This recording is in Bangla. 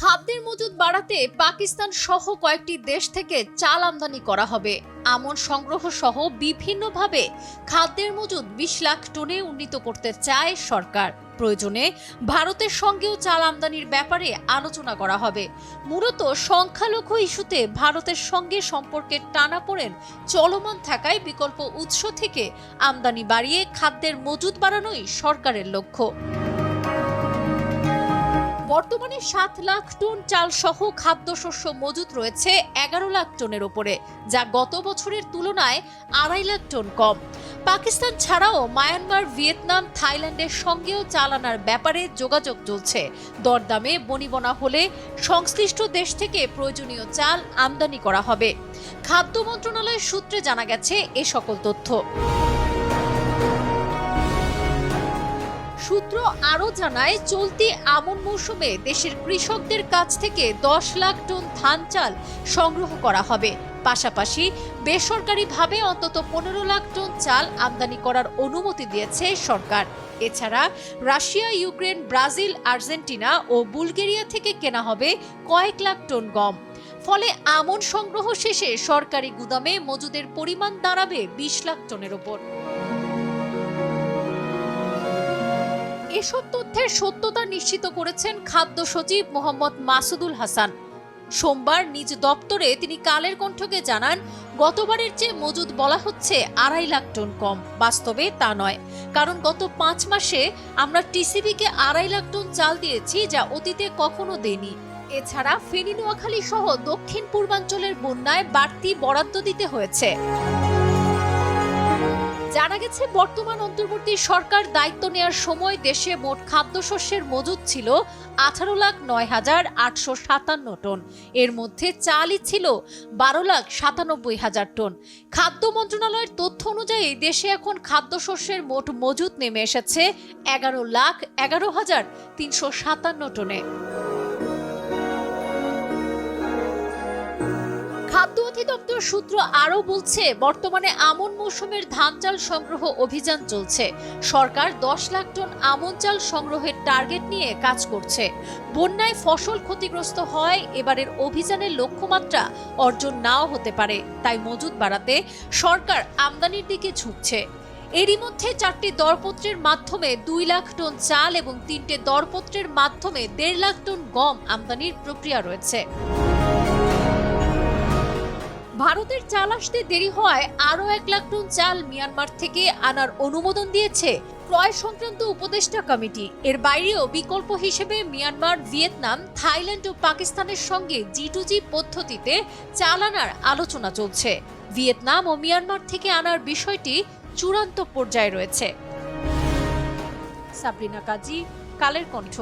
খাদ্যের মজুদ বাড়াতে পাকিস্তান সহ কয়েকটি দেশ থেকে চাল আমদানি করা হবে। আমন সংগ্রহ সহ বিভিন্নভাবে খাদ্যের মজুদ বিশ লাখ টনে উন্নীত করতে চায় সরকার। প্রয়োজনে ভারতের সঙ্গেও চাল আমদানির ব্যাপারে আলোচনা করা হবে। মূলত সংখ্যালঘু ইস্যুতে ভারতের সঙ্গে সম্পর্কের টানাপোড়েন চলমান থাকায় বিকল্প উৎস থেকে আমদানি বাড়িয়ে খাদ্যের মজুদ বাড়ানোই সরকারের লক্ষ্য। বর্তমানে সাত লাখ টন চাল সহ খাদ্যশস্য মজুত রয়েছে এগারো লাখ টনের ওপরে, যা গত বছরের তুলনায় আড়াই লাখ টন কম। পাকিস্তান ছাড়াও মায়ানমার, ভিয়েতনাম, থাইল্যান্ডের সঙ্গেও চাল আনার ব্যাপারে যোগাযোগ চলছে। দরদামে বনিবনা হলে সংশ্লিষ্ট দেশ থেকে প্রয়োজনীয় চাল আমদানি করা হবে। খাদ্য মন্ত্রণালয়ের সূত্রে জানা গেছে এ সকল তথ্য। সূত্র আরও জানায়, চলতি আমন মৌসুমে দেশের কৃষকদের কাছ থেকে দশ লাখ টন ধান চাল সংগ্রহ করা হবে। পাশাপাশি বেসরকারিভাবে অন্তত পনেরো লাখ টন চাল আমদানি করার অনুমতি দিয়েছে সরকার। এছাড়া রাশিয়া, ইউক্রেন, ব্রাজিল, আর্জেন্টিনা ও বুলগেরিয়া থেকে কেনা হবে কয়েক লাখ টন গম। ফলে আমন সংগ্রহ শেষে সরকারি গুদামে মজুদের পরিমাণ দাঁড়াবে বিশ লাখ টনের ওপর। এসব তথ্যের সত্যতা নিশ্চিত করেছেন খাদ্য সচিব মোহাম্মদ মাসুদুল হাসান। সোমবার নিজ দপ্তরে তিনি কালের কণ্ঠকে জানান, গতবারের চেয়ে মজুদ বলা হচ্ছে আড়াই লাখ টন কম। বাস্তবে তা নয়। কারণ গত পাঁচ মাসে আমরা টিসিবিকে আড়াই লাখ টন চাল দিয়েছি যা অতীতে কখনো দেনি এছাড়া ফেনী নোয়াখালী সহ দক্ষিণ পূর্বাঞ্চলের বন্যায় বাড়তি বরাদ্দ দিতে হয়েছে। জানা গেছে, বর্তমান অন্তর্বর্তী সরকার দায়িত্ব নেওয়ার সময় দেশে মোট খাদ্যশস্যের মজুদ ছিল আঠারো লাখ নয় হাজার আটশো সাতান্ন টন। এর মধ্যে চালই ছিল বারো লাখ সাতানব্বই হাজার টন। খাদ্য মন্ত্রণালয়ের তথ্য অনুযায়ী, দেশে এখন খাদ্যশস্যের মোট মজুদ নেমে এসেছে এগারো লাখ এগারো হাজার তিনশো সাতান্ন টনে। খাদ্য অধিদপ্তর সূত্র আরও বলছে, বর্তমানে আমন মৌসুমের ধান চাল সংগ্রহ অভিযান চলছে। সরকার দশ লাখ টন আমন চাল সংগ্রহের টার্গেট নিয়ে কাজ করছে। বন্যায় ফসল ক্ষতিগ্রস্ত হয়, এবারের অভিযানের লক্ষ্যমাত্রা অর্জন নাও হতে পারে, তাই মজুদ বাড়াতে সরকার আমদানির দিকে ঝুঁকছে। এরই মধ্যে চারটি দরপত্রের মাধ্যমে দুই লাখ টন চাল এবং তিনটে দরপত্রের মাধ্যমে দেড় লাখ টন গম আমদানির প্রক্রিয়া রয়েছে। ভারতের চাল আসতে দেরি হওয়ায় আরও এক লাখ টন চাল মিয়ানমার থেকে আনার অনুমোদন দিয়েছে ক্রয় সংক্রান্ত উপদেষ্টা কমিটি। এর বাইরেও বিকল্প হিসেবে মিয়ানমার, ভিয়েতনাম, থাইল্যান্ড ও পাকিস্তানের সঙ্গে জি টু জি পদ্ধতিতে চাল আনার আলোচনা চলছে। ভিয়েতনাম ও মিয়ানমার থেকে আনার বিষয়টি চূড়ান্ত পর্যায়ে রয়েছে। সাবরিনা কাজী, কালের কণ্ঠ।